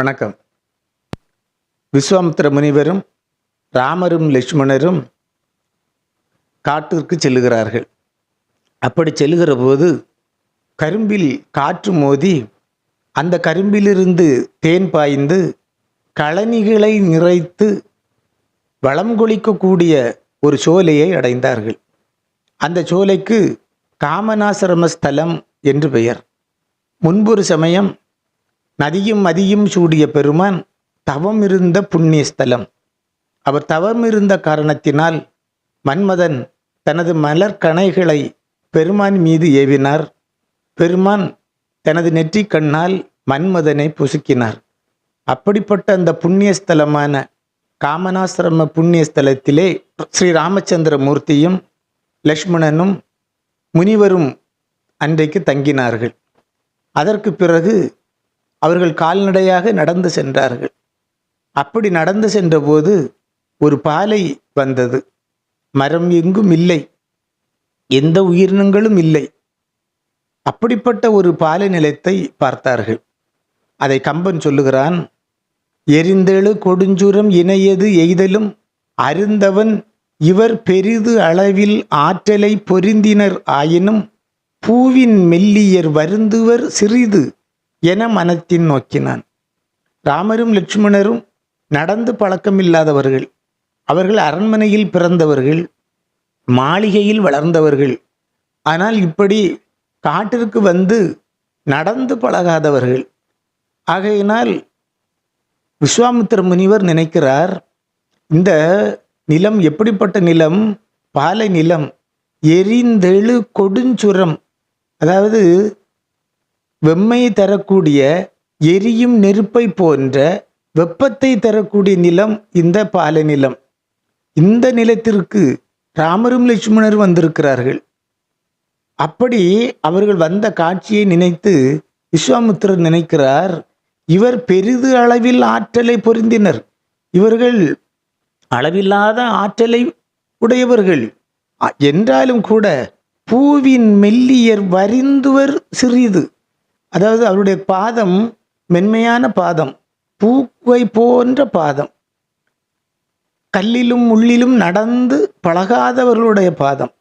வணக்கம். விஸ்வாமித்திர முனிவரும் ராமரும் லட்சுமணரும் காட்டிற்கு செல்லுகிறார்கள். அப்படி செல்லுகிற போது கரும்பில் காற்று மோதி அந்த கரும்பிலிருந்து தேன் பாய்ந்து கழனிகளை நிறைத்து வளம் கொளிக்கக்கூடிய ஒரு சோலையை அடைந்தார்கள். அந்த சோலைக்கு காமநாசிரம ஸ்தலம் என்று பெயர். முன்பொரு சமயம் நதியும் மதியும் சூடிய பெருமான் தவம் இருந்த புண்ணிய ஸ்தலம் அவர் தவம் இருந்த காரணத்தினால் மன்மதன் தனது மலர் கணைகளை பெருமான் மீது ஏவினார். பெருமான் தனது நெற்றி கண்ணால் மன்மதனை புசுக்கினார். அப்படிப்பட்ட அந்த புண்ணிய ஸ்தலமான காமனாசிரம புண்ணிய ஸ்தலத்திலே ஸ்ரீ ராமச்சந்திர மூர்த்தியும் லக்ஷ்மணனும் முனிவரும் அன்றைக்கு தங்கினார்கள். அதற்கு பிறகு அவர்கள் கால்நடையாக நடந்து சென்றார்கள். அப்படி நடந்து சென்றபோது ஒரு பாலை வந்தது. மரம் எங்கும் இல்லை. எந்த உயிரினங்களும் இல்லை. அப்படிப்பட்ட ஒரு பாலை நிலத்தை பார்த்தார்கள். அதை கம்பன் சொல்லுகிறான் எரிந்தெழு கொடுஞ்சுரம் இணையது எய்தலும் அருந்தவன் இவர் பெரிது அளவில் ஆற்றலை பொருந்தினர் ஆயினும் பூவின் மெல்லியர் வருந்துவர் சிறிது என மனத்தின் நோக்கினான். ராமரும் லட்சுமணரும் நடந்து பழக்கமில்லாதவர்கள். அவர்கள் அரண்மனையில் பிறந்தவர்கள் மாளிகையில் வளர்ந்தவர்கள். ஆனால் இப்படி காட்டிற்கு வந்து நடந்து பழகாதவர்கள். ஆகையினால் விஸ்வாமித்திர முனிவர் நினைக்கிறார் இந்த நிலம் எப்படிப்பட்ட நிலம்? பாலை நிலம் எரிந்தெழு கொடுஞ்சுரம் அதாவது வெம்மை தரக்கூடிய எரியும் நெருப்பை போன்ற வெப்பத்தை தரக்கூடிய நிலம் இந்த பாலை நிலம் இந்த நிலத்திற்கு ராமரும் லட்சுமணரும் வந்திருக்கிறார்கள். அப்படி அவர்கள் வந்த காட்சியை நினைத்து விஸ்வாமித்திரர் நினைக்கிறார் இவர் பெரிது அளவில் ஆற்றலை பொருந்தினர். இவர்கள் அளவில்லாத ஆற்றலை உடையவர்கள். என்றாலும் கூட பூவின் மெல்லியர் வரிந்துவர் சிறிது. அதாவது அவருடைய பாதம் மென்மையான பாதம் பூவை போன்ற பாதம் கல்லிலும் உள்ளிலும் நடந்து பழகாதவர்களுடைய பாதம்.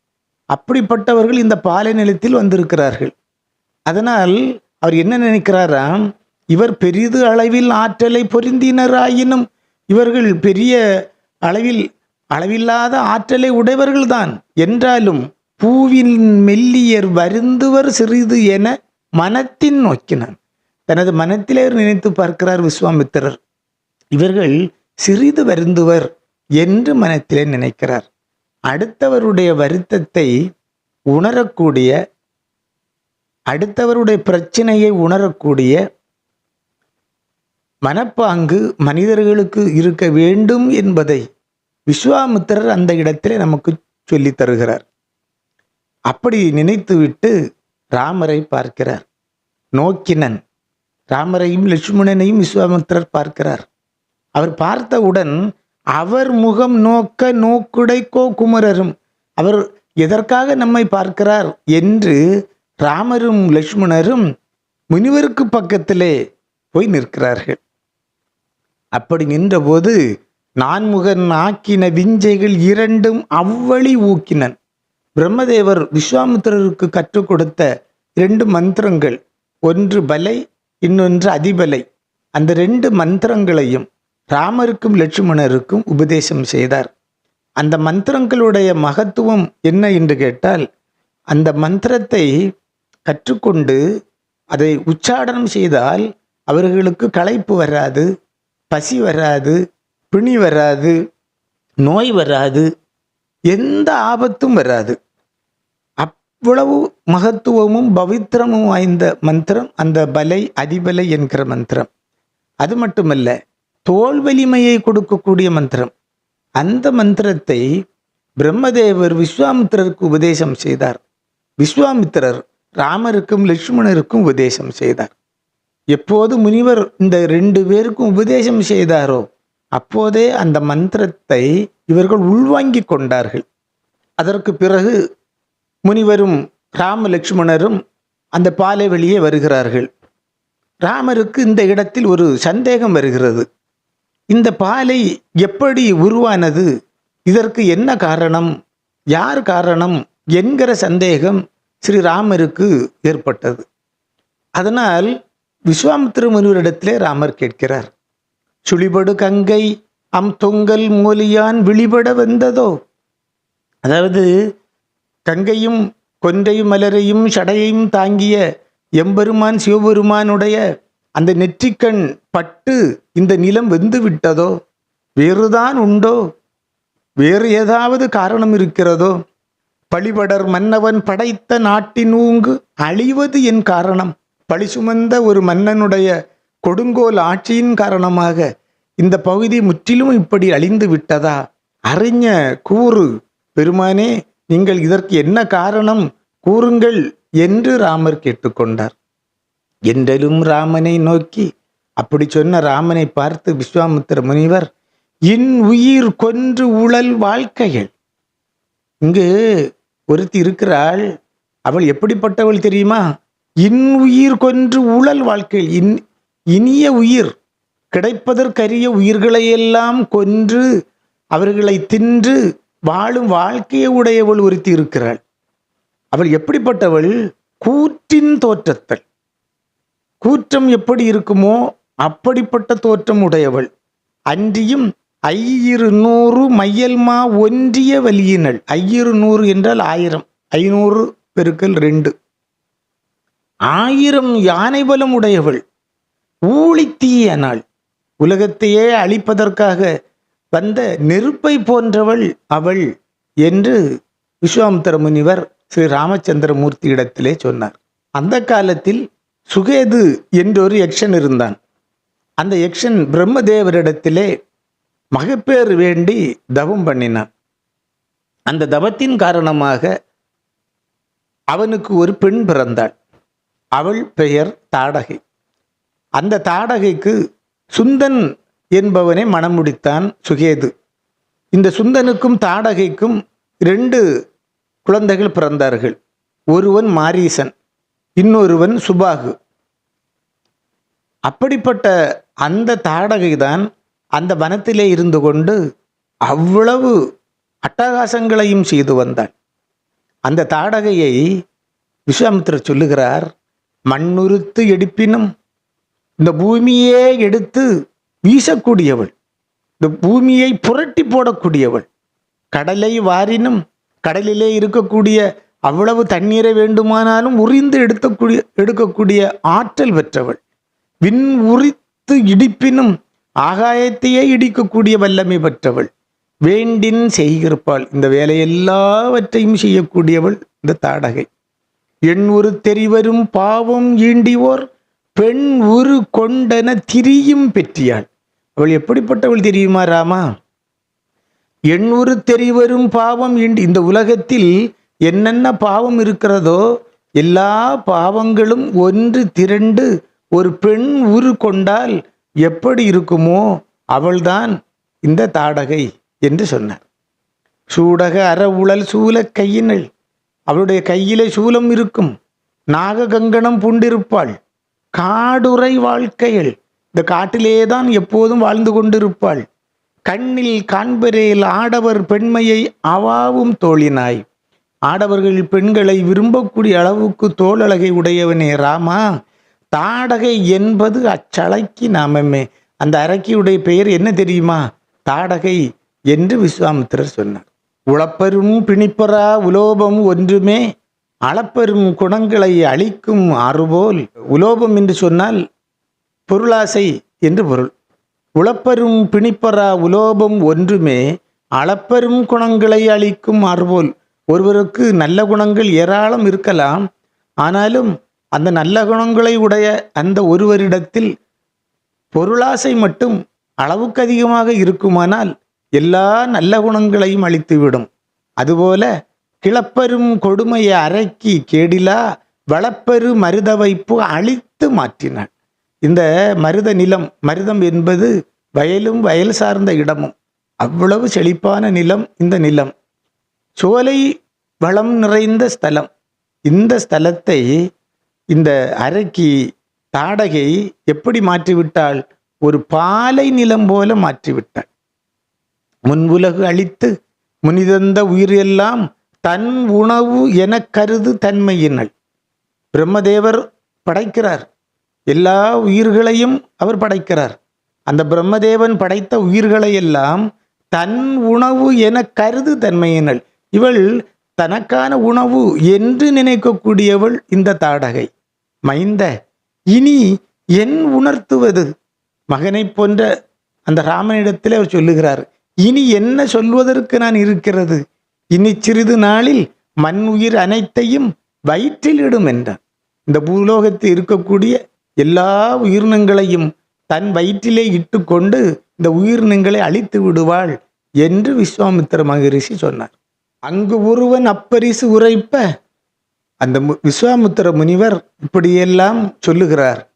அப்படிப்பட்டவர்கள் இந்த பாலை நிலத்தில் வந்திருக்கிறார்கள். அதனால் அவர் என்ன நினைக்கிறாராம்? இவர் பெரிது அளவில் ஆற்றலை பொருந்தினராயினும் இவர்கள் பெரிய அளவில் அளவில்லாத ஆற்றலை உடையவர்கள்தான். என்றாலும் பூவின் மெல்லியர் வருந்துவர் சிறிது என மனத்தின் நோக்கினான் தனது மனத்திலே நினைத்து பார்க்கிறார் விஸ்வாமித்திரர். இவர்கள் சிறிது வருந்துவர் என்று மனத்திலே நினைக்கிறார். அடுத்தவருடைய வருத்தத்தை உணரக்கூடிய அடுத்தவருடைய பிரச்சனையை உணரக்கூடிய மனப்பாங்கு மனிதர்களுக்கு இருக்க வேண்டும் என்பதை விஸ்வாமித்திரர் அந்த இடத்திலே நமக்கு சொல்லி தருகிறார். அப்படி நினைத்துவிட்டு ராமரை பார்க்கிறார். நோக்கினன் ராமரையும் லட்சுமணனையும் விஸ்வாமித்திரர் பார்க்கிறார். அவர் பார்த்தவுடன் அவர் முகம் நோக்க நோக்குடைக்கோ குமரரும் அவர் எதற்காக நம்மை பார்க்கிறார் என்று ராமரும் லட்சுமணரும் முனிவருக்கு பக்கத்திலே போய் நிற்கிறார்கள். அப்படி நின்றபோது நான்முகன் ஆக்கின விஞ்சைகள் இரண்டும் அவ்வழி ஊக்கினன். பிரம்மதேவர் விஸ்வாமித்திரருக்கு கற்றுக் கொடுத்த இரண்டு மந்திரங்கள் ஒன்று பலை இன்னொன்று அதிபலை. அந்த ரெண்டு மந்திரங்களையும் ராமருக்கும் லட்சுமணருக்கும் உபதேசம் செய்தார். அந்த மந்திரங்களுடைய மகத்துவம் என்ன என்று கேட்டால் அந்த மந்திரத்தை கற்றுக்கொண்டு அதை உச்சாடனம் செய்தால் அவர்களுக்கு களைப்பு வராது பசி வராது பிணி வராது நோய் வராது எந்த ஆபத்தும் வராது. அவ்வளவு மகத்துவமும் பவித்திரமும் வாய்ந்த மந்திரம் அந்த பலை அதிபலை என்கிற மந்திரம். அது மட்டுமல்ல தோல் வலிமையை கொடுக்கக்கூடிய மந்திரம். அந்த மந்திரத்தை பிரம்மதேவர் விஸ்வாமித்திரருக்கு உபதேசம் செய்தார். விஸ்வாமித்திரர் ராமருக்கும் லட்சுமணருக்கும் உபதேசம் செய்தார். எப்போது முனிவர் இந்த ரெண்டு பேருக்கும் உபதேசம் செய்தாரோ அப்போதே அந்த மந்திரத்தை இவர்கள் உள்வாங்கி கொண்டார்கள். அதற்கு பிறகு முனிவரும் ராம லட்சுமணரும் அந்த பாலை வெளியே வருகிறார்கள். ராமருக்கு இந்த இடத்தில் ஒரு சந்தேகம் வருகிறது. இந்த பாலை எப்படி உருவானது? இதற்கு என்ன காரணம்? யார் காரணம்? என்கிற சந்தேகம் ஸ்ரீராமருக்கு ஏற்பட்டது. அதனால் விஸ்வாமித்திர முனிவரிடத்திலே ராமர் கேட்கிறார். சுழிபடு கங்கை அம் தொங்கல் மூலியான் விழிபட வந்ததோ? அதாவது கங்கையும் கொன்றையும் மலரையும் சடையையும் தாங்கிய எம்பெருமான் சிவபெருமானுடைய அந்த நெற்றிக்கண் பட்டு இந்த நிலம் வெந்து விட்டதோ? வேறுதான் உண்டோ? வேறு ஏதாவது காரணம் இருக்கிறதோ? பழிபடர் மன்னவன் படைத்த நாட்டின் ஊங்கு அழிவது என் காரணம். பழி சுமந்த ஒரு மன்னனுடைய கொடுங்கோல் ஆட்சியின் காரணமாக இந்த பகுதி முற்றிலும் இப்படி அழிந்து விட்டதா? அறிஞ கூறு பெருமானே நீங்கள் இதற்கு என்ன காரணம்? கூறுங்கள் என்று ராமர் கேட்டுக்கொண்டார். என்றலும் ராமனை நோக்கி அப்படி சொன்ன ராமனை பார்த்து விஸ்வாமித்திர முனிவர் இன் உயிர் கொன்று உழல் வாழ்க்கைகள். இங்கு ஒருத்தி இருக்கிறாள். அவள் எப்படிப்பட்டவள் தெரியுமா? இன் உயிர் கொன்று உழல் வாழ்க்கையில் இன் இனிய உயிர். கிடைப்பதற்கரிய உயிர்களையெல்லாம் கொன்று அவர்களை தின்று வாழும் வாழ்க்கையை உடையவள் ஒருத்தி இருக்கிறாள். அவள் எப்படிப்பட்டவள்? கூற்றின் தோற்றத்தல். கூற்றம் எப்படி இருக்குமோ அப்படிப்பட்ட தோற்றம் உடையவள். அன்றியும் ஐயிரு நூறு மையல்மா ஒன்றிய வலியினள். ஐயிரு நூறு என்றால் ஆயிரம். ஐநூறு பெருக்கல் ரெண்டு. ஆயிரம் யானை பலம் உடையவள். ஊழித்தீய நாள் உலகத்தையே அழிப்பதற்காக வந்த நெருப்பை போன்றவள் அவள் என்று விஸ்வாமித்திர முனிவர் ஸ்ரீ ராமச்சந்திரமூர்த்தி இடத்திலே சொன்னார். அந்த காலத்தில் சுகேது என்றொரு யக்ஷன் இருந்தான். அந்த யக்ஷன் பிரம்மதேவரிடத்திலே மகப்பேறு வேண்டி தவம் பண்ணினான். அந்த தவத்தின் காரணமாக அவனுக்கு ஒரு பெண் பிறந்தாள். அவள் பெயர் தாடகை. அந்த தாடகைக்கு சுந்தன் என்பவனை மனம் முடித்தான் சுகேது. இந்த சுந்தனுக்கும் தாடகைக்கும் ரெண்டு குழந்தைகள் பிறந்தார்கள். ஒருவன் மாரீசன் இன்னொருவன் சுபாகு. அப்படிப்பட்ட அந்த தாடகை தான் அந்த வனத்திலே இருந்து கொண்டு அவ்வளவு அட்டகாசங்களையும் செய்து வந்தாள் அந்த தாடகையை விஸ்வாமித்திரர் சொல்லுகிறார் மண்ணுறுத்து எடுப்பினும் இந்த பூமியே எடுத்து வீசக்கூடியவள். இந்த பூமியை புரட்டி போடக்கூடியவள். கடலை வாரினும் கடலிலே இருக்கக்கூடிய அவ்வளவு தண்ணீரை வேண்டுமானாலும் உறிந்து எடுத்தக்கூடிய எடுக்கக்கூடிய ஆற்றல் பெற்றவள். விண் உரித்து இடிப்பினும் ஆகாயத்தையே இடிக்கக்கூடிய வல்லமை பெற்றவள். வேண்டின் செய்கிருப்பாள் இந்த வேலை எல்லாவற்றையும் செய்யக்கூடியவள் இந்த தாடகை. எண் ஒரு தெரிவரும் பாவம் ஈண்டிவோர். பெண் உரு கொண்டன திரியும் பெற்றியாள். அவள் எப்படிப்பட்டவள் தெரியுமா ராமா? எண்ணூறு தெரிவரும் பாவம் இந்த உலகத்தில் என்னென்ன பாவம் இருக்கிறதோ எல்லா பாவங்களும் ஒன்று திரண்டு ஒரு பெண் உரு கொண்டால் எப்படி இருக்குமோ அவள்தான் இந்த தாடகை என்று சொன்னார். சூடக அற உழல் சூல கையினள் அவளுடைய கையிலே சூலம் இருக்கும் நாககங்கணம் பூண்டிருப்பாள். காடுரை வாழ்க்கையில் இந்த காட்டிலே தான் எப்போதும் வாழ்ந்து கொண்டிருப்பாள். கண்ணில் காண்பரேல் ஆடவர் பெண்மையை அவாவும் தோழினாய் ஆடவர்கள் பெண்களை விரும்பக்கூடிய அளவுக்கு தோளழகை உடையவனே ராமா. தாடகை என்பது அச்சலைக்கு நாமமே. அந்த அரக்கியுடைய பெயர் என்ன தெரியுமா? தாடகை என்று விஸ்வாமித்திரர் சொன்னார். உளப்பெரும் பிணிப்பரா உலோபம் ஒன்றுமே அளப்பெரும் குணங்களை அழிக்கும் அறுபோல் உலோபம் என்று சொன்னால் பொருளாசை என்று பொருள். உளப்பெரும் பிணிப்பரா உலோபம் ஒன்றுமே அளப்பெரும் குணங்களை அளிக்கும் அறுபோல். ஒருவருக்கு நல்ல குணங்கள் ஏராளம் இருக்கலாம். ஆனாலும் அந்த நல்ல குணங்களை உடைய அந்த ஒருவரிடத்தில் பொருளாசை மட்டும் அளவுக்கு அதிகமாக இருக்குமானால் எல்லா நல்ல குணங்களையும் அழித்துவிடும். அதுபோல கிளப்பெரும் கொடுமையை அரக்கி கேடிலா வளப்பெரு மருத வைப்பு அழித்து மாற்றினாள். இந்த மருத நிலம் மருதம் என்பது வயலும் வயல் சார்ந்த இடமும். அவ்வளவு செழிப்பான நிலம் இந்த நிலம். சோலை வளம் நிறைந்த ஸ்தலம். இந்த ஸ்தலத்தை இந்த அரக்கி தாடகை எப்படி மாற்றிவிட்டாள்? ஒரு பாலை நிலம் போல மாற்றிவிட்டாள். உலகு அழித்து முனிதந்த உயிர் எல்லாம் தன் உணவு என கருது தன்மையினள். பிரம்மதேவர் படைக்கிறார். எல்லா உயிர்களையும் அவர் படைக்கிறார். அந்த பிரம்மதேவன் படைத்த உயிர்களை எல்லாம் தன் உணவு என கருது தன்மையினள். இவள் தனக்கான உணவு என்று நினைக்கக்கூடியவள் இந்த தாடகை. மைந்த இனி என் உணர்த்துவது? மகனைப் போன்ற அந்த ராமனிடத்தில் அவர் சொல்லுகிறார். இனி என்ன சொல்வதற்கு நான் இருக்கிறது? இனி சிறிது நாளில் மண் உயிர் அனைத்தையும் வயிற்றில் இடும் என்றான். இந்த பூலோகத்தில் இருக்கக்கூடிய எல்லா உயிரினங்களையும் தன் வயிற்றிலே இட்டுக்கொண்டு இந்த உயிரினங்களை அழித்து விடுவாள் என்று விஸ்வாமித்திர மகரிஷி சொன்னார். அங்கு ஒருவன் அப்பரிசு உரைப்ப அந்த மு- விஸ்வாமித்திர முனிவர் இப்படியெல்லாம் சொல்லுகிறார்.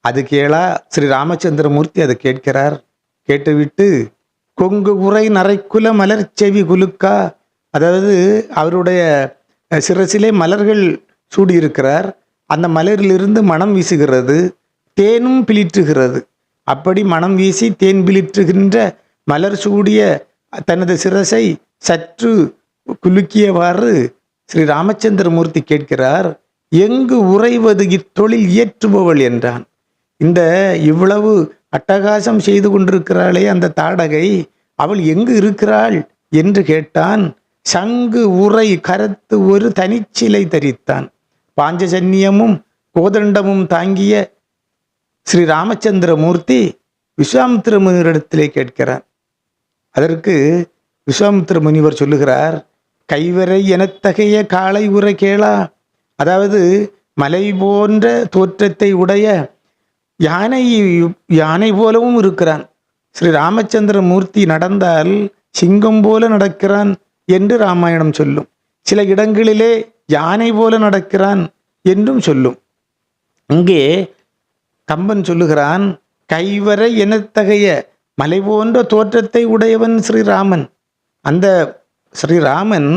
அது கேளா ஸ்ரீ ராமச்சந்திரமூர்த்தி அதை கேட்கிறார். கேட்டுவிட்டு கொங்கு உரை நரைக்குல மலர் செவி குலுக்கா அதாவது அவருடைய சிறசிலே சிரசிலே மலர்கள் சூடியிருக்கிறார். அந்த மலரிலிருந்து மனம் வீசுகிறது தேனும் பிளிற்றுகிறது. அப்படி மனம் வீசி தேன் பிளிற்றுகின்ற மலர் சூடிய தனது சிரசை சற்று குலுக்கியவாறு ஸ்ரீ ராமச்சந்திரமூர்த்தி கேட்கிறார் எங்கு உறைவது இத்தொழில் இயற்றுபவள்? என்றான். இந்த இவ்வளவு அட்டகாசம் செய்து கொண்டிருக்கிறாளே அந்த தாடகை அவள் எங்கு இருக்கிறாள்? என்று கேட்டான். சங்கு உரை கரத்து ஒரு தனிச்சிலை தரித்தான். பாஞ்சஜன்யமும் கோதண்டமும் தாங்கிய ஸ்ரீ ராமச்சந்திரமூர்த்தி விஸ்வாமித்திர முனிவரிடத்திலே கேட்கிறார். அதற்கு விஸ்வாமித்திர முனிவர் சொல்லுகிறார் கைவரை எனத்தகைய காளை உரை கேளா. அதாவது மலை போன்ற தோற்றத்தை உடைய யானை யானை போலவும் இருக்கிறான். ஸ்ரீ ராமச்சந்திர மூர்த்தி நடந்தால் சிங்கம் போல நடக்கிறான். என்று ராமாயணம் சொல்லும். சில இடங்களிலே யானை போல நடக்கிறான் என்றும் சொல்லும். இங்கே கம்பன் சொல்லுகிறான் கைவரை எனத்தகைய மலை போன்ற தோற்றத்தை உடையவன் ஸ்ரீராமன். அந்த ஸ்ரீராமன்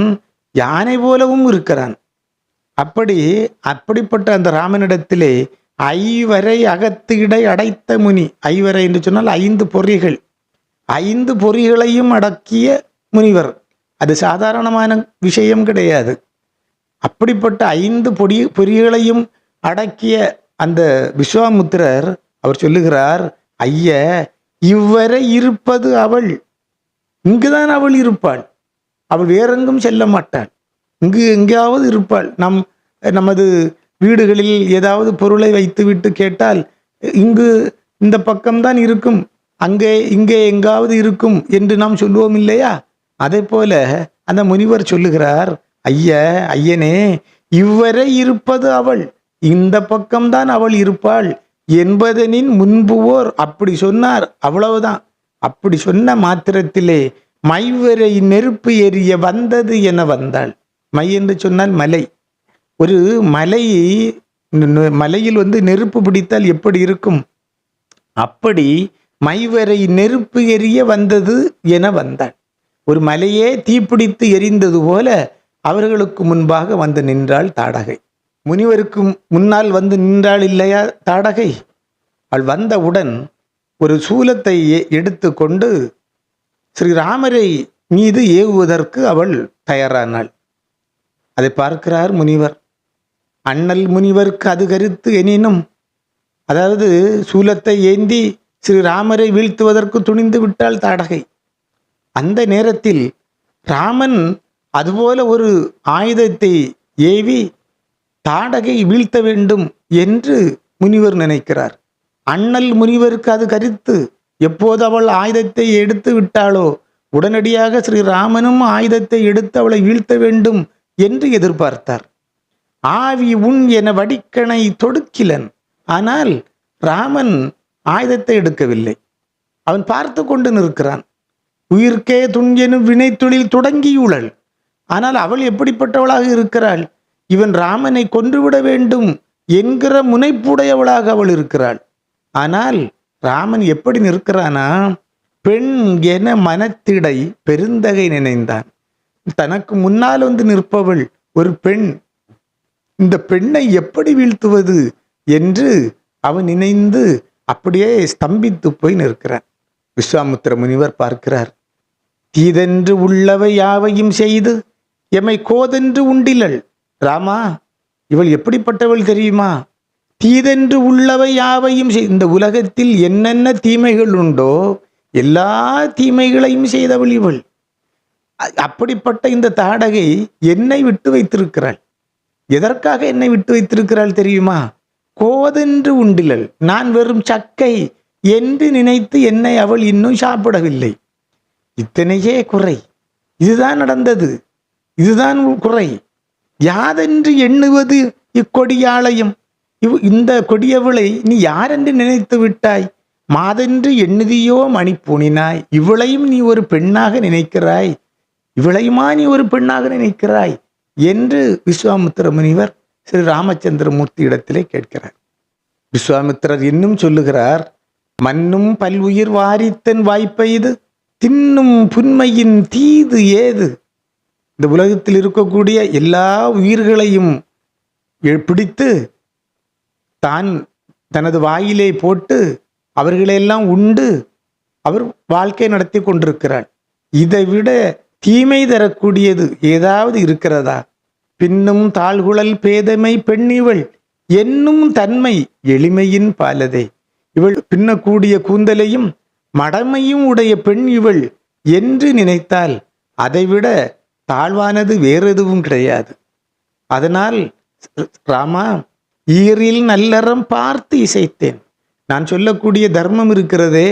யானை போலவும் இருக்கிறான். அப்படி அப்படிப்பட்ட அந்த ராமனிடத்திலே ஐவரை அகத்து இடை அடைத்த முனி ஐவரை என்று சொன்னால் ஐந்து பொறிகள் ஐந்து பொறிகளையும் அடக்கிய முனிவர். அது சாதாரணமான விஷயம் கிடையாது. அப்படிப்பட்ட ஐந்து பொடி பொறிகளையும் அடக்கிய அந்த விஸ்வாமுத்திரர் அவர் சொல்லுகிறார் ஐய இவ்வரை இருப்பது அவள். இங்குதான் அவள் இருப்பாள். அவள் வேறெங்கும் செல்ல மாட்டாள். இங்கு எங்கேயாவது இருப்பாள். நம் நமது வீடுகளில் ஏதாவது பொருளை வைத்துவிட்டு கேட்டால் இங்கு இந்த பக்கம்தான் இருக்கும். அங்கே இங்கே எங்காவது இருக்கும் என்று நாம் சொல்லுவோம் இல்லையா? அதே போல அந்த முனிவர் சொல்லுகிறார் ஐய ஐயனே இவ்வரை இருப்பது அவள். இந்த பக்கம்தான் அவள் இருப்பாள். என்பதனின் முன்புவோர் அப்படி சொன்னார். அவ்வளவுதான். அப்படி சொன்ன மாத்திரத்திலே மைவரை நெருப்பு எரிய வந்தது என வந்தாள். மை என்று சொன்னால் மலை. ஒரு மலை ந- மலையில் வந்து நெருப்பு பிடித்தால் எப்படி இருக்கும்? அப்படி மைவரை நெருப்பு எரிய வந்தது என வந்தாள். ஒரு மலையே தீப்பிடித்து எரிந்தது போல அவர்களுக்கு முன்பாக வந்து நின்றாள் தாடகை. முனிவருக்கு முன்னால் வந்து நின்றாள் இல்லையா தாடகை? அவள் வந்தவுடன் ஒரு சூலத்தை எ- எடுத்துக்கொண்டு ஸ்ரீராமரை மீது ஏவுவதற்கு அவள் தயாரானாள். அதை பார்க்கிறார் முனிவர். அண்ணல் முனிவருக்கு அது கருத்து எனினும் அதாவது சூலத்தை ஏந்தி ஸ்ரீராமரை வீழ்த்துவதற்கு துணிந்து விட்டாள் தாடகை. அந்த நேரத்தில் ராமன் அதுபோல ஒரு ஆயுதத்தை ஏவி தாடகை வீழ்த்த வேண்டும் என்று முனிவர் நினைக்கிறார். அண்ணல் முனிவருக்கு அது கருத்து. எப்போது அவள் ஆயுதத்தை எடுத்து விட்டாளோ உடனடியாக ஸ்ரீராமனும் ஆயுதத்தை எடுத்து அவளை வீழ்த்த வேண்டும் என்று எதிர்பார்த்தார். ஆவி உன் என வடிக்கணை தொடுக்கிலன். ஆனால் ராமன் ஆயுதத்தை எடுக்கவில்லை. அவன் பார்த்து கொண்டு நிற்கிறான். உயிர்க்கே துஞ்செனும் வினைத்தொழில் தொடங்கியுழல் ஆனால் அவள் எப்படிப்பட்டவளாக இருக்கிறாள்? இவன் ராமனை கொன்றுவிட வேண்டும் என்கிற முனைப்புடையவளாக அவள் இருக்கிறாள். ஆனால் ராமன் எப்படி நிற்கிறானா? பெண் என மனத்திடை பெருந்தகை நினைந்தான். தனக்கு முன்னால் வந்து நிற்பவள் ஒரு பெண். இந்த பெண்ணை எப்படி வீழ்த்துவது என்று அவன் நினைந்து அப்படியே ஸ்தம்பித்து போய் நிற்கிறான். விஸ்வாமுத்திர முனிவர் பார்க்கிறார். தீதென்று உள்ளவை யாவையும் செய்து எமை கோதென்று உண்டிலள். ராமா இவள் எப்படிப்பட்டவள் தெரியுமா? தீதென்று உள்ளவை யாவையும் செய் இந்த உலகத்தில் என்னென்ன தீமைகள் உண்டோ எல்லா தீமைகளையும் செய்தவள் இவள். அப்படிப்பட்ட இந்த தாடகை என்னை விட்டு வைத்திருக்கிறாள். எதற்காக என்னை விட்டு வைத்திருக்கிறாள் தெரியுமா? கோதென்று உண்டிலள். நான் வெறும் சக்கை என்று நினைத்து என்னை அவள் இன்னும் சாப்பிடவில்லை. இத்தனையே குறை. இதுதான் நடந்தது. இதுதான் குறை. யாதென்று எண்ணுவது இக்கொடியாளையும் இவ் இந்த கொடியவளை நீ யாரென்று நினைத்து விட்டாய்? மாதென்று எண்ணுதியோ மணி பூணினாய் இவளையும் நீ ஒரு பெண்ணாக நினைக்கிறாய். இவளையுமா நீ ஒரு பெண்ணாக நினைக்கிறாய்? என்று விஸ்வாமித்திர முனிவர் ஸ்ரீ ராமச்சந்திரமூர்த்தி இடத்திலே கேட்கிறார். விஸ்வாமித்திரர் இன்னும் சொல்லுகிறார் மண்ணும் பல்வுயிர் வாரித்தன் வாய்ப்பெய்து தின்னும் புன்மையின் தீது ஏது? இந்த உலகத்தில் இருக்கக்கூடிய எல்லா உயிர்களையும் பிடித்து தான் தனது வாயிலே போட்டு அவர்களெல்லாம் உண்டு. அவர் வாழ்க்கை நடத்தி கொண்டிருக்கிறார். இதை விட தீமை தரக்கூடியது ஏதாவது இருக்கிறதா? பின்னும் தாழ்குழல் பேதமை பெண்ணிவள் என்னும் தன்மை எளிமையின் பாலதே. இவள் பின்னக்கூடிய கூந்தலையும் மடமையும் உடைய பெண் இவள் என்று நினைத்தால் அதைவிட தாழ்வானது வேறு எதுவும் கிடையாது. அதனால் ராமா ஈரில் நல்லறம் பார்த்து இசைத்தேன். நான் சொல்லக்கூடிய தர்மம் இருக்கிறதே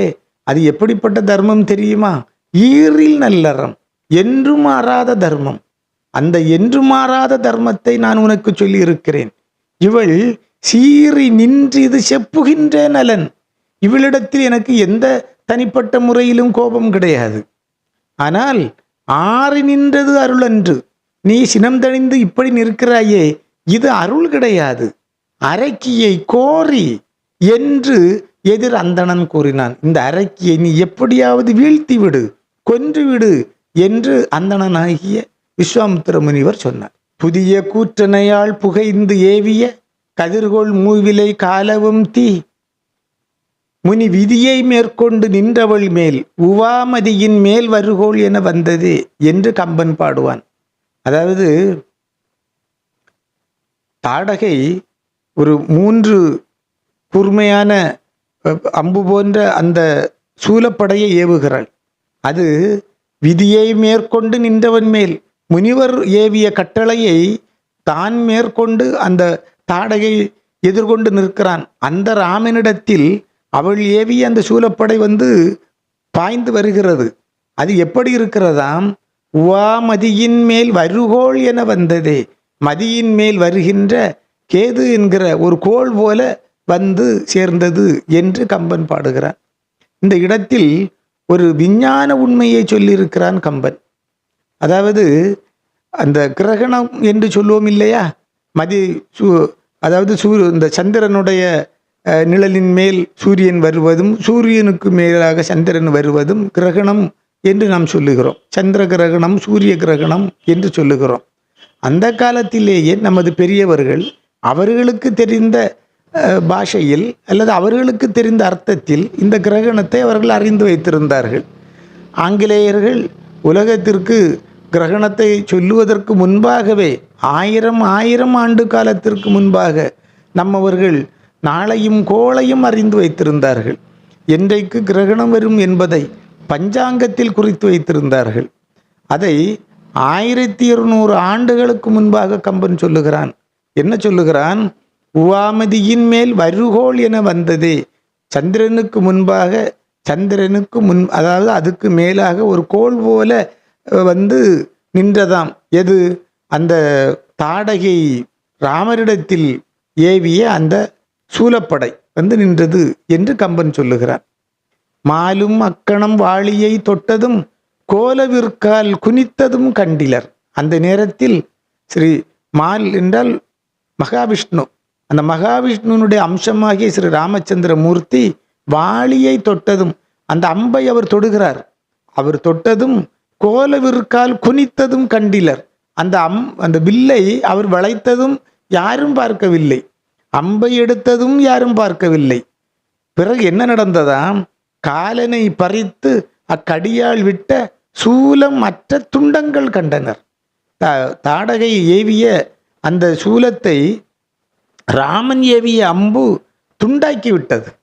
அது எப்படிப்பட்ட தர்மம் தெரியுமா? ஈரில் நல்லறம் என்று மாறாத தர்மம். அந்த என்று மாறாத தர்மத்தை நான் உனக்கு சொல்லி இருக்கிறேன் இவள் சீறி நின்று இது செப்புகின்ற நலன். இவளிடத்தில் எனக்கு எந்த தனிப்பட்ட முறையிலும் கோபம் கிடையாது. ஆனால் ஆறி நின்றது அருளன்று. நீ சினம் தணிந்து இப்படி நிற்கிறாயே இது அருள் கிடையாது. அரக்கியை கோரி என்று எதிர் அந்தணன் கூறினான். இந்த அரக்கியை நீ எப்படியாவது வீழ்த்தி விடு கொன்று விடு என்று அந்தணனாகிய விஸ்வாமித்திர முனிவர் சொன்னார். புதிய கூற்றனையால் புகைந்து ஏவிய கதிர்கோள் மூவிலை காலவும் தீ முனி விதியை மேற்கொண்டு நின்றவள் மேல் உவாமதியின் மேல் வருகோள் என வந்தது என்று கம்பன் பாடுவான். அதாவது தாடகை ஒரு மூன்று கூர்மையான அம்பு போன்ற அந்த சூலப்படையை ஏவுகிறாள். அது விதியை மேற்கொண்டு நின்றவன் மேல் முனிவர் ஏவிய கட்டளையை தான் மேற்கொண்டு அந்த தாடகை எதிர்கொண்டு நிற்கிறான். அந்த ராமனிடத்தில் அவள் ஏவிய அந்த சூலப்படை வந்து பாய்ந்து வருகிறது. அது எப்படி இருக்கிறதாம்? உவா மதியின் மேல் வருகோள் என வந்ததே. மதியின் மேல் வருகின்ற கேது என்கிற ஒரு கோள் போல வந்து சேர்ந்தது என்று கம்பன் பாடுகிறான். இந்த இடத்தில் ஒரு விஞ்ஞான உண்மையை சொல்லியிருக்கிறான் கம்பன். அதாவது அந்த கிரகணம் என்று சொல்லுவோம் இல்லையா? மதி சூ அதாவது சூ இந்த சந்திரனுடைய நிழலின் மேல் சூரியன் வருவதும் சூரியனுக்கு மேலாக சந்திரன் வருவதும் கிரகணம் என்று நாம் சொல்லுகிறோம். சந்திர கிரகணம் சூரிய கிரகணம் என்று சொல்லுகிறோம். அந்த காலத்திலேயே நமது பெரியவர்கள் அவர்களுக்கு தெரிந்த பாஷையில் அல்லது அவர்களுக்கு தெரிந்த அர்த்தத்தில் இந்த கிரகணத்தை அவர்கள் அறிந்து வைத்திருந்தார்கள். ஆங்கிலேயர்கள் உலகத்திற்கு கிரகணத்தை சொல்லுவதற்கு முன்பாகவே ஆயிரம் ஆயிரம் ஆண்டு காலத்திற்கு முன்பாக நம்மவர்கள் நாளையும் கோளையும் அறிந்து வைத்திருந்தார்கள். என்றைக்கு கிரகணம் வரும் என்பதை பஞ்சாங்கத்தில் குறித்து வைத்திருந்தார்கள். அதை ஆயிரத்தி இருநூறு ஆண்டுகளுக்கு முன்பாக கம்பன் சொல்லுகிறான். என்ன சொல்லுகிறான்? உவாமதியின் மேல் வருகோள் என வந்ததே. சந்திரனுக்கு முன்பாக சந்திரனுக்கு முன் அதாவது அதுக்கு மேலாக ஒரு கோள் போல வந்து நின்றதாம். எது? அந்த தாடகை ராமரிடத்தில் ஏவிய அந்த சூலப்படை வந்து நின்றது என்று கம்பன் சொல்லுகிறார். மாலும் அக்கணம் வாளியை தொட்டதும் கோலவிற்கால் குனித்ததும் கண்டிலர். அந்த நேரத்தில் ஸ்ரீ மால் என்றால் மகாவிஷ்ணு. அந்த மகாவிஷ்ணுனுடைய அம்சமாகிய ஸ்ரீ ராமச்சந்திர மூர்த்தி வாளியை தொட்டதும் அந்த அம்பை அவர் தொடுகிறார். அவர் தொட்டதும் கோலவிற்கால் குனித்ததும் கண்டிலர். அந்த அம் அந்த வில்லை அவர் வளைத்ததும் யாரும் பார்க்கவில்லை. அம்பை எடுத்ததும் யாரும் பார்க்கவில்லை. பிறகு என்ன நடந்ததாம் காலனை பறித்து அக்கடியால் விட்ட சூலம் மற்ற துண்டங்கள் கண்டனர். தா- தாடகை ஏவிய அந்த சூலத்தை ராமன் ஏவிய அம்பு துண்டாக்கி விட்டது.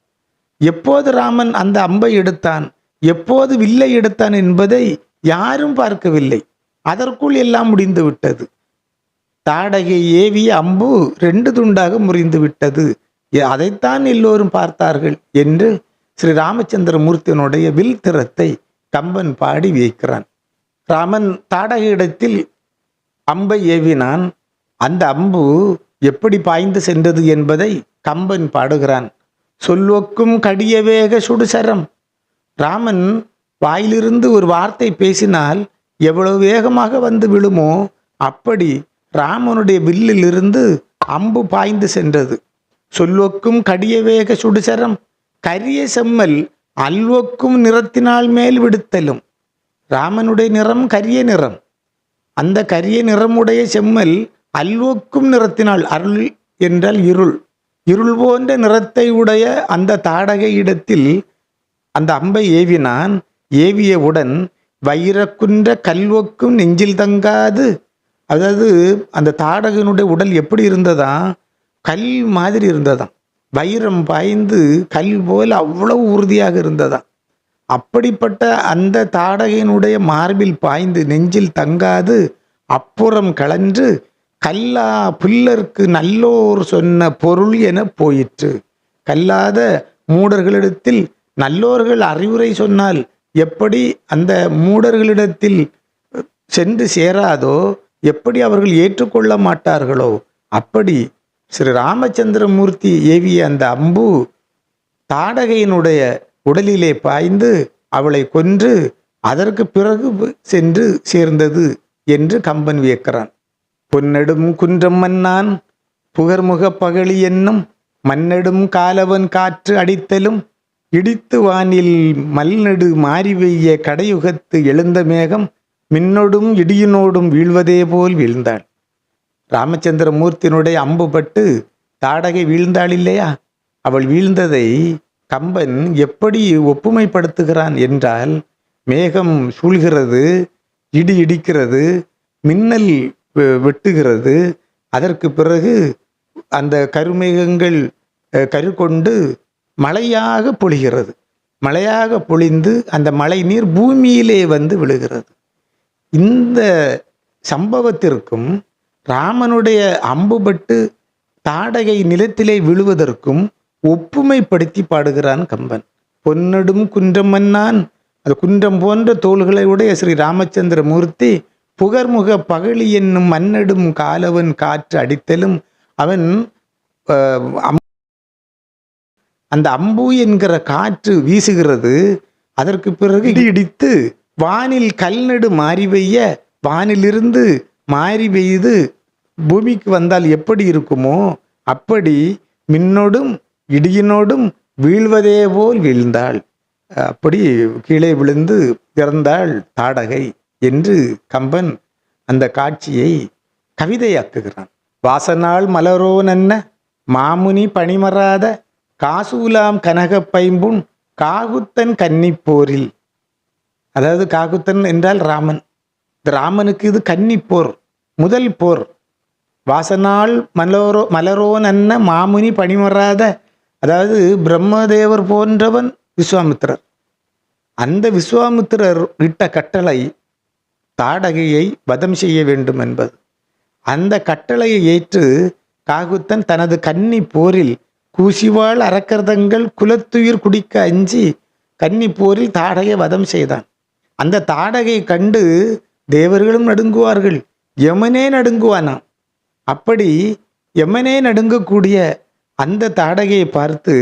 எப்போது ராமன் அந்த அம்பை எடுத்தான்? எப்போது வில்லை எடுத்தான் என்பதை யாரும் பார்க்கவில்லை. அதற்குள் எல்லாம் முடிந்து விட்டது. தாடகை ஏவிய அம்பு ரெண்டு துண்டாக முறிந்து விட்டது. எ- அதைத்தான் எல்லோரும் பார்த்தார்கள் என்று ஸ்ரீ ராமச்சந்திரமூர்த்தியனுடைய வில் திறத்தை கம்பன் பாடி வைக்கிறான் ராமன் தாடக இடத்தில் அம்பை ஏவினான். அந்த அம்பு எப்படி பாய்ந்து சென்றது என்பதை கம்பன் பாடுகிறான். சொல்வக்கும் கடிய வேக சுடுசரம். ராமன் வாயிலிருந்து ஒரு வார்த்தை பேசினால் எவ்வளவு வேகமாக வந்து விழுமோ அப்படி ராமனுடைய வில்லிலிருந்து அம்பு பாய்ந்து சென்றது. சொல்வக்கும் கடிய வேக சுடுசரம் கரிய செம்மல் அல்வக்கும் நிறத்தினால் மேல் விடுத்தலும். ராமனுடைய நிறம் கரிய நிறம். அந்த கரிய நிறமுடைய செம்மல் அல்வக்கும் நிறத்தினால் அருள் என்றால் இருள். இருள் போன்ற நிறத்தை உடைய அந்த தாடகை இடத்தில் அந்த அம்பை ஏவினான். ஏவியவுடன் வைரக்குன்ற கல்வொக்கும் நெஞ்சில் தங்காது அதாவது அந்த தாடகனுடைய உடல் எப்படி இருந்ததா? கல் மாதிரி இருந்ததாம் வைரம் பாய்ந்து கல் போல் அவ்வளவு உறுதியாக இருந்ததாம் அப்படிப்பட்ட அந்த தாடகையினுடைய மார்பில் பாய்ந்து நெஞ்சில் தங்காது அப்புறம் கலன்று கல்லா புல்லருக்கு நல்லோர் சொன்ன பொருள் என போயிற்று. கல்லாத மூடர்களிடத்தில் நல்லோர்கள் அறிவுரை சொன்னால் எப்படி அந்த மூடர்களிடத்தில் சென்று சேராதோ எப்படி அவர்கள் ஏற்றுக்கொள்ள மாட்டார்களோ அப்படி ஸ்ரீ ராமச்சந்திரமூர்த்தி ஏவிய அந்த அம்பு தாடகையினுடைய உடலிலே பாய்ந்து அவளை கொன்று அதற்கு பிறகு சென்று சேர்ந்தது என்று கம்பன் வியக்கிறான். பொன்னெடும் குன்றம் மன்னான் புகர்முக பகழி என்னும் மன்னெடும் காலவன் காற்று அடித்தலும் இடித்து வானில் மல்நெடு மாறி வெய்ய கடையுகத்து எழுந்த மேகம் மின்னோடும் இடியினோடும் வீழ்வதே போல் வீழ்ந்தாள். ராமச்சந்திர மூர்த்தியினுடைய அம்பு பட்டு தாடகை வீழ்ந்தாள் இல்லையா அவள் வீழ்ந்ததை கம்பன் எப்படி ஒப்புமைப்படுத்துகிறான் என்றால் மேகம் சூழ்கிறது இடி இடிக்கிறது மின்னல் வெ- வெட்டுகிறது. அதற்கு பிறகு அந்த கருமேகங்கள் கருக்கொண்டு மழையாக பொழிகிறது. மழையாக பொழிந்து அந்த மழை நீர் பூமியிலே வந்து விழுகிறது. இந்த சம்பவத்திற்கும் ராமனுடைய அம்புபட்டு தாடகை நிலத்திலே விழுவதற்கும் ஒப்புமைப்படுத்தி பாடுகிறான் கம்பன். பொன்னடும் குன்றம் மன்னான். அது குன்றம் போன்ற தோள்களை உடைய ஸ்ரீ ராமச்சந்திர மூர்த்தி புகர்முக பகழி என்னும் மன்னடும் காலவன் காற்று அடித்தலும் அவன் அஹ், அந்த அம்பு என்கிற காற்று வீசுகிறது அதற்கு பிறகு இடித்து வானில் கல்நடு மாறி பெய்ய வானிலிருந்து மாறி பெய்து பூமிக்கு வந்தால் எப்படி இருக்குமோ அப்படி மின்னோடும் இடியினோடும் வீழ்வதே போல் வீழ்ந்தாள். அப்படி கீழே விழுந்து பிறந்தாள் தாடகை என்று கம்பன் அந்த காட்சியை கவிதையாக்குகிறான். வாசனாள் மலரோ நன்ன மாமுனி பணிமராத காசூலாம் கனக பைம்புண் காகுத்தன் கன்னிப்போரில் அதாவது காகுத்தன் என்றால் ராமன். ராமனுக்கு இது கன்னிப்போர் முதல் போர். வாசனால் மலரோ மலரோன் அன்ன மாமுனி பணிமராத அதாவது பிரம்மதேவர் போன்றவன் விஸ்வாமித்திரர். அந்த விஸ்வாமித்திரர் இட்ட கட்டளை தாடகையை வதம் செய்ய வேண்டும் என்பது. அந்த கட்டளையை ஏற்று காகுத்தன் தனது கன்னி போரில் கூசிவாள் அரக்கர்தங்கள் குலத்துயிர் குடிக்க அஞ்சி கன்னி போரில் தாடகை வதம் செய்தான். அந்த தாடகை கண்டு தேவர்களும் நடுங்குவார்கள். யமனே நடுங்குவானாம் அப்படி யமனே நடுங்கக்கூடிய அந்த தாடகையை பார்த்து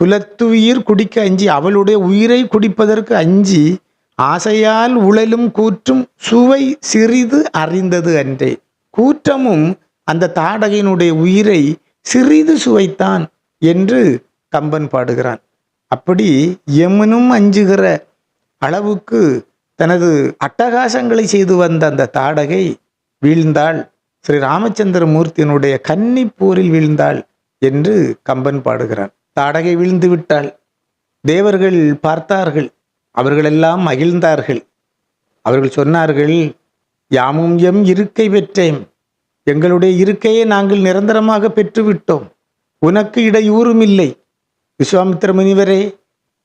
குலத்துயிர் குடிக்க அஞ்சி அவளுடைய உயிரை குடிப்பதற்கு அஞ்சி ஆசையால் உழலும் கூற்றும் சுவை சிறிது அறிந்தது அன்றே. கூற்றமும் அந்த தாடகையினுடைய உயிரை சிறிது சுவைத்தான் என்று கம்பன் பாடுகிறான். அப்படி யமனும் அஞ்சுகிற அளவுக்கு தனது அட்டகாசங்களை செய்து வந்த அந்த தாடகை வீழ்ந்தாள். ஸ்ரீ ராமச்சந்திர மூர்த்தியினுடைய கன்னி போரில் வீழ்ந்தாள் என்று கம்பன் பாடுகிறான். தாடகை வீழ்ந்து விட்டாள். தேவர்கள் பார்த்தார்கள். அவர்களெல்லாம் மகிழ்ந்தார்கள். அவர்கள் சொன்னார்கள் யாமும் எம் இருக்கை பெற்றேன். எங்களுடைய இருக்கையை நாங்கள் நிரந்தரமாக பெற்றுவிட்டோம். உனக்கு இடையூறும் இல்லை. விஸ்வாமித்திர முனிவரே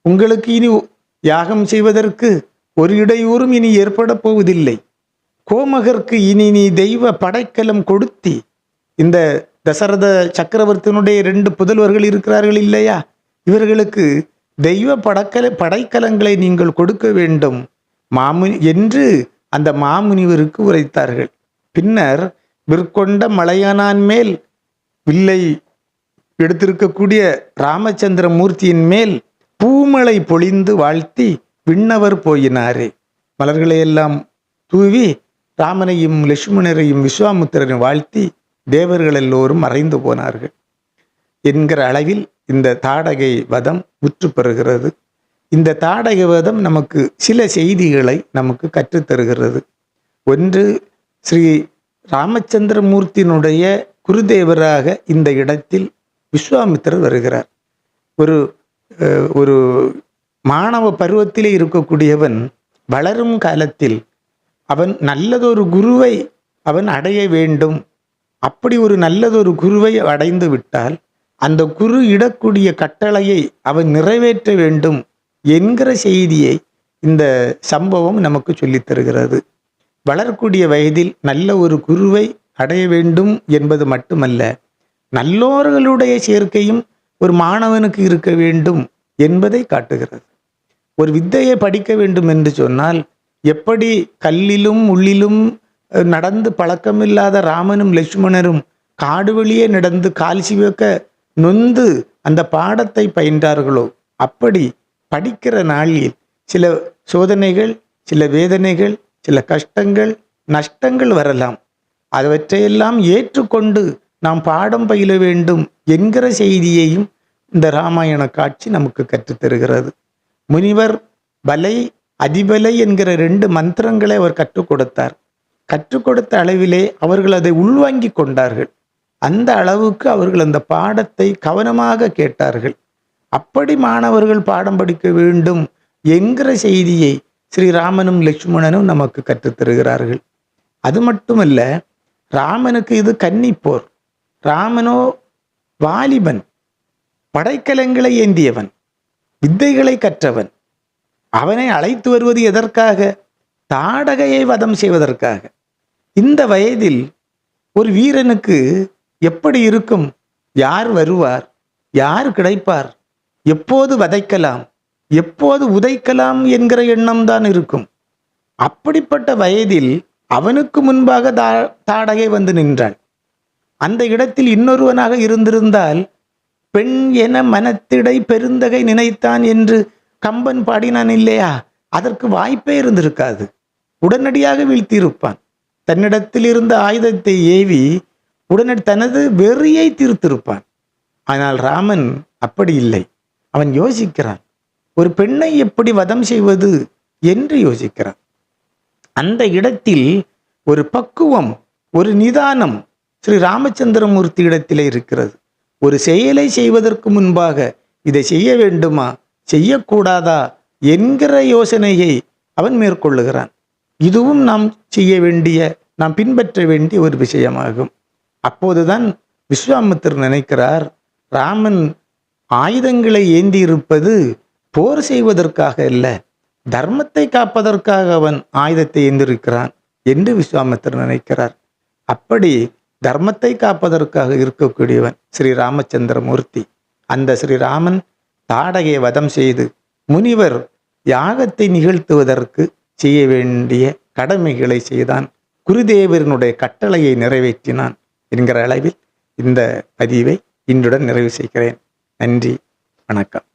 உங்களுக்கு இனி யாகம் செய்வதற்கு ஒரு இடையூறும் இனி ஏற்பட போவதில்லை. கோமகர்க்கு இனி நீ தெய்வ படைக்கலம் கொடுத்தி இந்த தசரத சக்கரவர்த்தியினுடைய ரெண்டு புதல்வர்கள் இருக்கிறார்கள் இல்லையா? இவர்களுக்கு தெய்வ படக்கல படைக்கலங்களை நீங்கள் கொடுக்க வேண்டும். மாமுனி என்று அந்த மாமுனிவருக்கு உரைத்தார்கள். பின்னர் விற்கொண்ட மலையானான் மேல் வில்லை எடுத்திருக்கக்கூடிய ராமச்சந்திர மூர்த்தியின் மேல் பூமலை பொழிந்து வாழ்த்தி விண்ணவர் போயினாரே. மலர்களையெல்லாம் தூவி ராமனையும் லட்சுமணரையும் விஸ்வாமுத்திரரையும் வாழ்த்தி தேவர்கள் எல்லோரும் மறைந்து போனார்கள். என்கிற அளவில் இந்த தாடகை வதம் முற்று பெறுகிறது இந்த தாடகை வதம் நமக்கு சில செய்திகளை நமக்கு கற்றுத்தருகிறது. ஒன்று ஸ்ரீ ராமச்சந்திரமூர்த்தியினுடைய குருதேவராக இந்த இடத்தில் விஸ்வாமித்திரர் வருகிறார். ஒரு ஒரு மாணவ பருவத்திலே இருக்கக்கூடியவன் வளரும் காலத்தில் அவன் நல்லதொரு குருவை அவன் அடைய வேண்டும். அப்படி ஒரு நல்லதொரு குருவை அடைந்து விட்டால் அந்த குரு இடக்கூடிய கட்டளையை அவன் நிறைவேற்ற வேண்டும் என்கிற செய்தியை இந்த சம்பவம் நமக்கு சொல்லித் தருகிறது. வளரக்கூடிய வயதில் நல்ல ஒரு குருவை அடைய வேண்டும் என்பது மட்டுமல்ல நல்லோர்களுடைய சேர்க்கையும் ஒரு மாணவனுக்கு இருக்க வேண்டும் என்பதை காட்டுகிறது. ஒரு வித்தையை படிக்க வேண்டும் என்று சொன்னால் எப்படி கல்லிலும் உள்ளிலும் நடந்து பழக்கமில்லாத ராமனும் லட்சுமணரும் காடு வழியே நடந்து கால் சிவக்க நொந்து அந்த பாடத்தை பயின்றார்களோ அப்படி படிக்கிற நாளில் சில சோதனைகள் சில வேதனைகள் சில கஷ்டங்கள் நஷ்டங்கள் வரலாம். அவற்றையெல்லாம் ஏற்றுக்கொண்டு நாம் பாடம் பயில வேண்டும் என்கிற செய்தியையும் இந்த ராமாயண காட்சி நமக்கு கற்றுத்தருகிறது முனிவர் பலை அதிபலை என்கிற ரெண்டு மந்திரங்களை அவர் கற்றுக் கொடுத்தார். கற்றுக் கொடுத்த அளவிலே அவர்கள் அதை உள்வாங்கிக் கொண்டார்கள். அந்த அளவுக்கு அவர்கள் அந்த பாடத்தை கவனமாக கேட்டார்கள். அப்படி மாணவர்கள் பாடம் படிக்க வேண்டும் என்கிற செய்தியை ஸ்ரீராமனும் லட்சுமணனும் நமக்கு கற்றுத்தருகிறார்கள் அது மட்டுமல்ல ராமனுக்கு இது கன்னிப்போர். ராமனோ வாலிபன். படைக்கலங்களை ஏந்தியவன் வித்தைகளை கற்றவன். அவனை அழைத்து வருவது எதற்காக? தாடகையை வதம் செய்வதற்காக. இந்த வயதில் ஒரு வீரனுக்கு எப்படி இருக்கும்? யார் வருவார்? யார் கிடைப்பார்? எப்போது வதைக்கலாம்? எப்போது உதைக்கலாம் என்கிற எண்ணம் தான் இருக்கும். அப்படிப்பட்ட வயதில் அவனுக்கு முன்பாக தா தாடகை வந்து நின்றாள் அந்த இடத்தில் இன்னொருவனாக இருந்திருந்தால் பெண் என மனத்திடை பெருந்தகை நினைத்தான் என்று கம்பன் பாடினான் இல்லையா? அதற்கு வாய்ப்பே இருந்திருக்காது. உடனடியாக வீழ்த்தியிருப்பான். தன்னிடத்தில் இருந்த ஆயுதத்தை ஏவி உடனடி தனது வெறியை தீர்த்திருப்பான். ஆனால் ராமன் அப்படி இல்லை. அவன் யோசிக்கிறான். ஒரு பெண்ணை எப்படி வதம் செய்வது என்று யோசிக்கிறான். அந்த இடத்தில் ஒரு பக்குவம் ஒரு நிதானம் ஸ்ரீ ராமச்சந்திரமூர்த்தி இடத்திலே இருக்கிறது. ஒரு செயலை செய்வதற்கு முன்பாக இதை செய்ய வேண்டுமா? செய்யக்கூடாதா? என்கிற யோசனையை அவன் மேற்கொள்ளுகிறான். இதுவும் நாம் செய்ய வேண்டிய நாம் பின்பற்ற வேண்டிய ஒரு விஷயமாகும். அப்போதுதான் விஸ்வாமித்தர் நினைக்கிறார் ராமன் ஆயுதங்களை ஏந்தி இருப்பது போர் செய்வதற்காக அல்ல தர்மத்தை காப்பதற்காக அவன் ஆயுதத்தை ஏந்திருக்கிறான் என்று விஸ்வாமித்தர் நினைக்கிறார். அப்படி தர்மத்தை காப்பதற்காக இருக்கக்கூடியவன் ஸ்ரீ ராமச்சந்திரமூர்த்தி அந்த ஸ்ரீராமன் தாடகையை வதம் செய்து முனிவர் யாகத்தை நிகழ்த்துவதற்கு செய்ய வேண்டிய கடமைகளை செய்தான். குருதேவரினுடைய கட்டளையை நிறைவேற்றினான் என்கிற அளவில் இந்த பதிவை இன்றுடன் நிறைவு செய்கிறேன். நன்றி வணக்கம்.